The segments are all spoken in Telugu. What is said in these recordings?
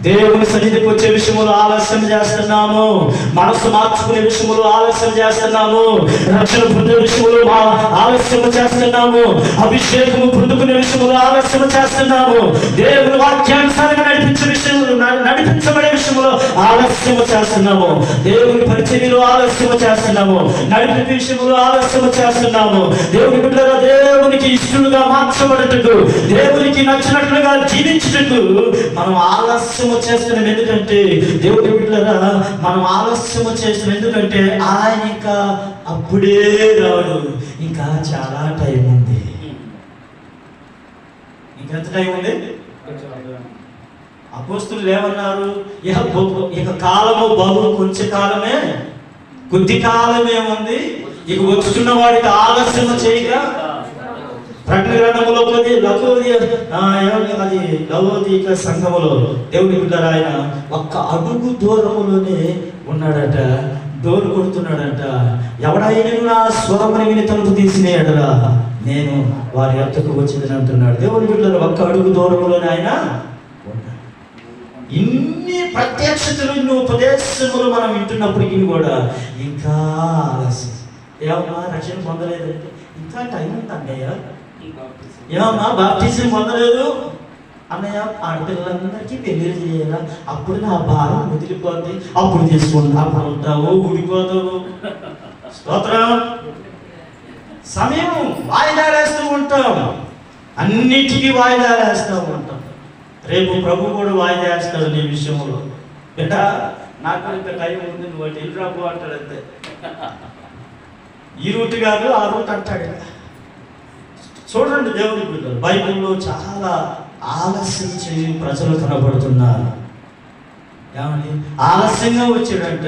దేవుని సన్నిధికి వచ్చే విషయంలో ఆలస్యం చేస్తున్నాము. మనసు మార్చుకునే విషయంలో ఆలస్యం చేస్తున్నాము. రక్షణ పొందే విషయంలో ఆలస్యం చేస్తున్నాము. అభిషేకము పొందుకునే విషయంలో ఆలస్యం చేస్తున్నాము. దేవుని వాక్యానుసారంగా నడిపించే విషయం నడిపించబడే విషయంలో ఆలస్యం చేస్తున్నాము. దేవుని పరిచర్యలో ఆలస్యం చేస్తున్నాము. నడిపే విషయంలో ఆలస్యం చేస్తున్నాము. దేవుని బిడ్డల దేవునికి ఇష్టలుగా మార్చబడటకు దేవునికి నచ్చినట్లుగా జీవించుటకు మనం ఆలస్యం చేస్తున్నాం. ఎందుకంటే దేవుని బిడ్డలరా మనం ఆలస్యం చేస్తున్నాం. ఎందుకంటే ఆయన ఇంకా అప్పుడే రాడు. ఇంకా చాలా టైం ఉంది. ఇంకెంత టైం ఉంది. అపోస్తులు ఏమన్నారు ఇక ఇక కాలము బహు కొంచెం కాలమే కొద్ది కాలమే ఉంది. ఇక వచ్చున్న వాడికి ఆలస్యం చేయక ప్రకటన గ్రంథములో పోతే లవోది అది లఘువదీక సంఘములో దేవుని బిడ్డారు ఆయన ఒక్క అడుగు దూరములోనే ఉన్నాడట డోర్ కొడుతున్నాడట. ఎవడైనా నా స్వరముని విని తలుపు తీసిన నేను వారి అత్తకు వచ్చిందని అంటున్నాడు. దేవుని బిడ్డలు ఒక్క అడుగు దూరములోనే ఆయన ఇన్ని ప్రత్యక్షతలు ఇన్ని ఉపదేశములు మనం వింటున్నప్పటికీ కూడా ఇంకా ఆలస్యం. ఏమమ్మా రక్షణ పొందలేదంటే ఇంకా టైం ఉంది అన్నయ్య? ఏమమ్మా బాప్టిజం పొందలేదు? అన్నయ్య ఆడపిల్లలందరికీ పెళ్ళి చేయాలా? అప్పుడు నా భారం వదిలిపోద్ది అప్పుడు తీసుకుంటా అప్పుడు ఉంటావు ఊడిపోతావు? స్తోత్రం. సమయం వాయిదా వేస్తూ ఉంటాం. అన్నిటికీ వాయిదా వేస్తూ ఉంటాం. రేపు ప్రభు కూడా వాయిదా వేస్తాడు నీ విషయంలో. బిడ్డ నాకు ఇంత టైం ఉంది నువ్వు అటు వెళ్ళి రాబో అంటాడు అంతే. ఈ రూట్ కాదు ఆ రూట్ అంటాడు. చూడండి దేవుని బిడ్డలు బైబిల్లో చాలా ఆలస్యం చేయి ప్రజలు కనబడుతున్నారు. ఏమని? ఆలస్యంగా వచ్చాడంట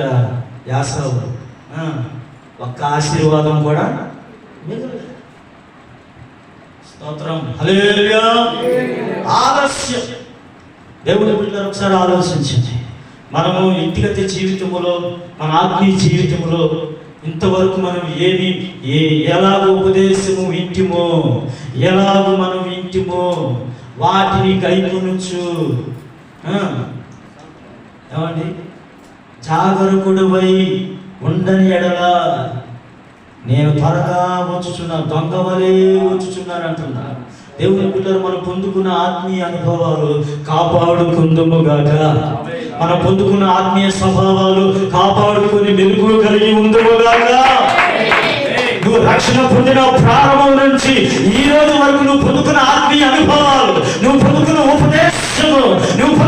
యాసవు ఒక్క ఆశీర్వాదం కూడా స్తోత్రం. హలే ఆలస్యం. దేవుని బిడ్డలు ఒకసారి ఆలోచించండి. మనము వ్యక్తిగత జీవితములో మన ఆత్మీయ జీవితములో ఇంతవరకు మనం ఏమి ఏ ఎలాగ ఉపదేశము వింటిమో ఎలాగ మనం వింటిమో వాటిని గైకొనొచ్చు ఆ, ఏమండి? జాగరకుడువై ఉండని ఎడలా నేను త్వరగా వచ్చుచున్నాను దొంగ వలె వచ్చుచున్నాను అంటున్నా దేవుని పిల్లలు మనం పొందుకున్న ఆత్మీయ అనుభవాలు కాపాడుకుందుముగాక. మనం పొందుకున్న ఆత్మీయ స్వభావాలు కాపాడుకుని మెలుగు కలిగి ఉందముగాక. నువ్వు రక్షణ పొందిన ప్రారంభం నుంచి ఈ రోజు వరకు నువ్వు పొందుకున్న ఆత్మీయ అనుభవాలు నువ్వు పొందుకున్న